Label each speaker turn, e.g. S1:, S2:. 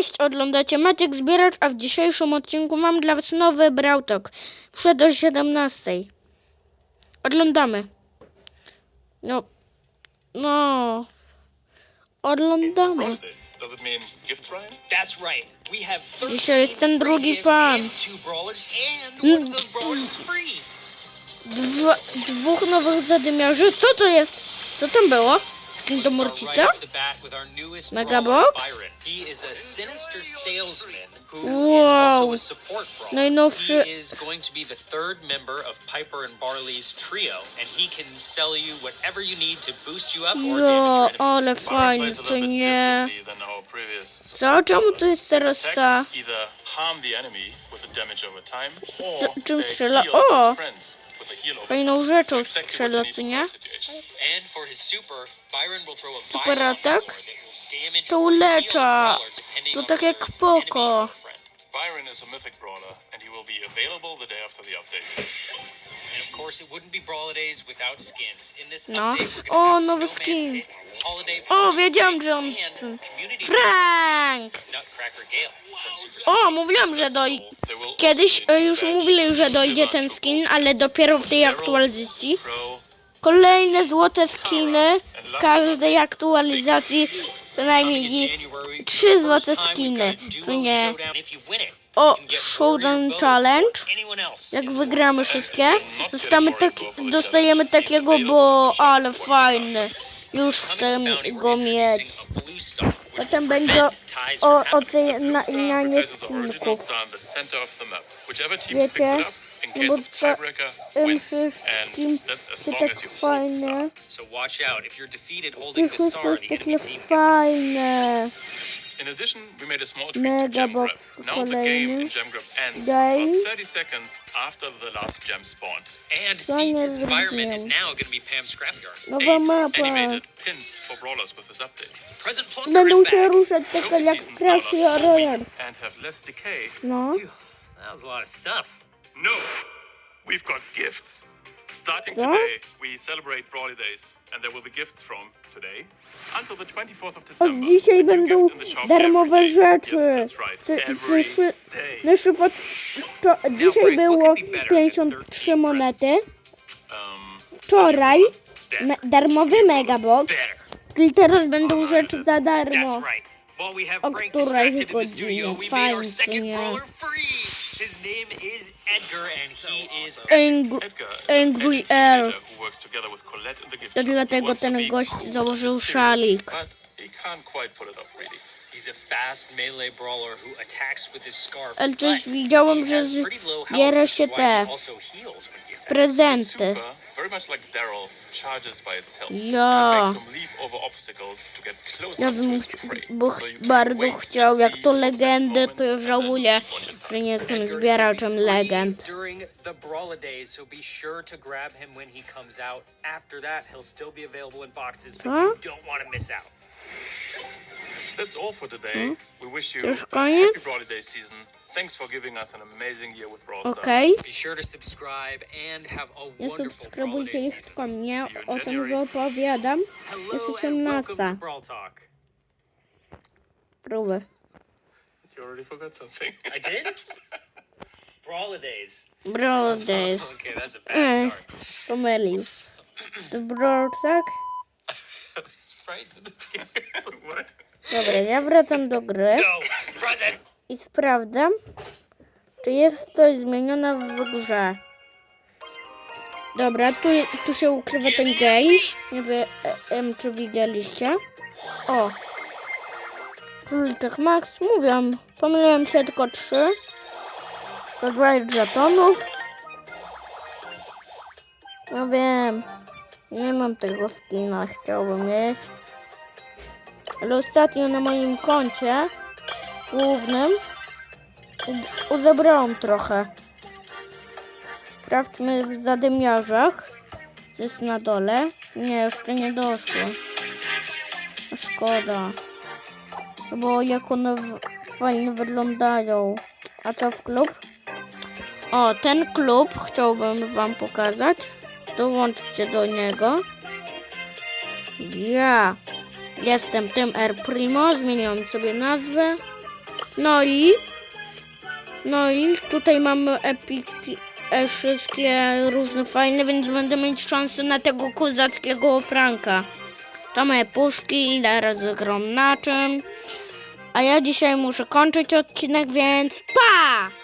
S1: Cześć, oglądacie Maciek Zbieracz, a w dzisiejszym odcinku mam dla was nowy Brautok. Przed o 17. Oglądamy. No. No. Oglądamy.
S2: this. Does it mean gift Ryan?
S3: That's right. We have 13
S1: Dzisiaj jest ten drugi pan. Mm. Dwa, dwóch nowych zadymiarzy. Co to jest? Co tam było? Skin do
S3: Start
S1: Morcica?
S3: right off the bat with our newest
S1: Mega
S3: brawler,
S1: Box?
S3: Byron. He is a sinister salesman who is
S1: Wow. Najnowszy-
S3: He is going to be the third member of Piper and Barley's trio, and he can sell you whatever you need to boost you up or
S1: Jo, ale fajnie, to nie. Co? Czemu tu jest teraz ta... Co- czym strzela? O! Fajną rzeczą strzela, co nie?
S3: Super,
S1: atak? To ulecza. To tak jak
S3: friend.
S2: Byron is a mythic brawler, and he will be available the day after the update.
S3: And of course, it wouldn't be Brawler Days without skins. In this
S1: No.
S3: update, we're
S1: O,
S3: have
S1: nowy skin.
S3: Holiday
S1: O, wiedziałam, że on... Frank! O, mówiłam, że doj... Kiedyś e, już mówili, że dojdzie ten skin, ale dopiero w tej aktualizacji. Kolejne złote skiny w każdej aktualizacji, przynajmniej trzy złote skiny, co nie? O, Showdown Challenge. Jak wygramy wszystkie, tak, dostajemy takiego, bo ale fajny. Już chcę go mieć. Potem będzie o, o tej na, Wiecie,
S2: in case of
S1: to
S2: tiebreaker, wins. And that's as long as you hold the star.
S3: So watch out. If you're defeated holding the star,
S1: jest
S3: the
S1: takie
S3: enemy team gets
S1: fajne.
S2: In addition, we made a small tweak to Gem
S1: box
S2: Grab. Now the game in Gem Grab ends about 30 seconds after the last gem spawned.
S3: And
S1: Co nie
S3: Thieves' environment is now going to be Pam's scrapyard.
S1: Nowa
S2: Eight
S1: mapa.
S2: animated pins for brawlers with this update.
S3: Present Plunder is back.
S1: ruszać taka
S2: Trophy seasons now last
S1: Trashy
S2: four and have less decay.
S1: No.
S3: That was a lot of stuff.
S2: No, we've got gifts. Starting
S1: Co?
S2: today, we celebrate Brawley Days, and there will be gifts from today until the 24th of
S1: Od
S2: December.
S1: dzisiaj będą
S2: gift in the shop
S1: darmowe
S2: every day.
S1: rzeczy.
S2: Yes, that's right. Every day.
S1: To, dzisiaj było 53 monety.
S2: Um,
S1: Wczoraj me, darmowy megabox.
S3: Better.
S1: Czyli teraz będą rzeczy za darmo.
S3: Right. While we have
S1: O
S3: Frank
S1: której
S3: distracted in the
S1: godzinie?
S3: studio, we made
S1: Fajnie,
S3: our second
S1: nie?
S3: brawler free. His name is Edgar, and he is
S1: Angry,
S2: Edgar is an
S1: Angry
S2: edgy
S1: Air.
S2: teenager who works together with Colette in the gift
S1: To
S2: shop. He
S1: dlatego ten gość
S2: cool
S1: założył szalik.
S2: But he can't quite pull it off really.
S3: He's a fast melee brawler who attacks with his scarf.
S1: Ale też
S3: he
S1: że zbiera się te prezenty.
S2: Super, very much like Daryl, charges by itself.
S1: Ja. Ja bym bo bardzo chciał, jak to legendy, to ja żałuję, że nie jestem zbieraczem legend.
S3: During the Brawler days, so be sure to grab him when he comes out. After that, he'll still be available in boxes, but you don't want to miss out.
S2: That's all for today. We wish you a happy Day season. Thanks for giving us an amazing year with Brawl Stars.
S1: Okej.
S3: Be sure to subscribe and have a
S1: Nie
S3: wonderful
S1: subskrybujcie
S3: Day
S1: ich,
S3: season.
S1: tylko mnie
S2: See you in
S1: o tym
S2: January.
S1: opowiadam. Jest
S3: Hello and
S1: 18.
S3: welcome to Brawl Talk.
S1: Próbę.
S2: You already forgot something.
S3: I did? Brawler days.
S1: Brawl Days.
S3: Okay, that's a bad
S1: Eh.
S3: start.
S1: Pomylił. To tak?
S3: It's frightened.
S2: so what?
S1: Dobra, ja wracam do gry
S3: No, present.
S1: I sprawdzam, czy jest coś zmienione w grze. Dobra, tu, tu się ukrywa ten gej. Nie wiem, em, czy widzieliście. O! Króliczek Max, mówiłam. Pomyliłem się tylko trzy. To 20 żetonów. No wiem. Nie mam tego skina, chciałbym mieć. Ale ostatnio na moim koncie głównym uzebrałam trochę. Sprawdźmy w zadymiarzach. Jest na dole? Nie, jeszcze nie doszło. A Szkoda. No Bo jak one fajnie wyglądają. A to w klub? O, ten klub chciałbym wam pokazać. Dołączcie do niego. Ja jestem tym R Primo, zmieniłam sobie nazwę. No i... No i tutaj mamy epickie, e, wszystkie różne fajne, więc będę mieć szansę na tego kozackiego Franka. To moje puszki, ile razy grom na czym. A ja dzisiaj muszę kończyć odcinek, więc pa!